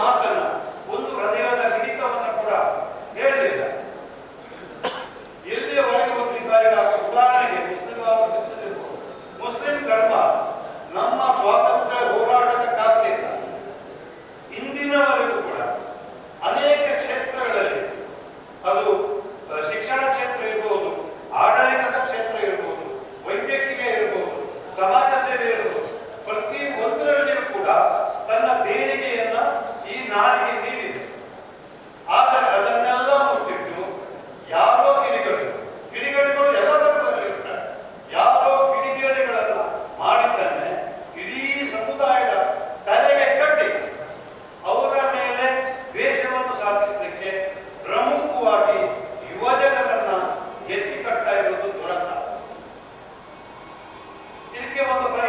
ಮಾತಲ್ಲ levanta para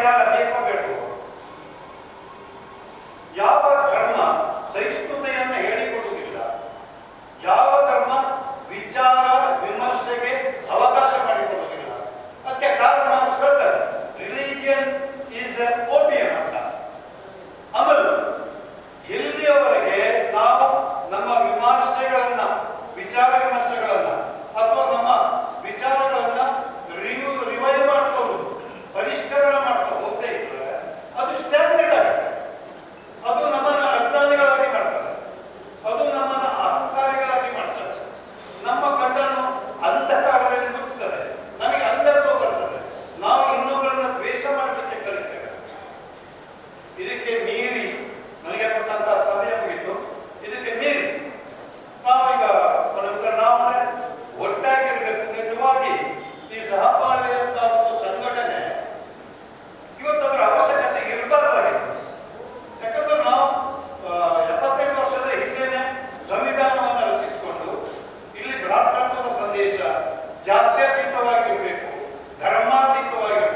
ಜಾತ್ಯತೀತವಾಗಿರಬೇಕು ಧರ್ಮಾತೀತವಾಗಿ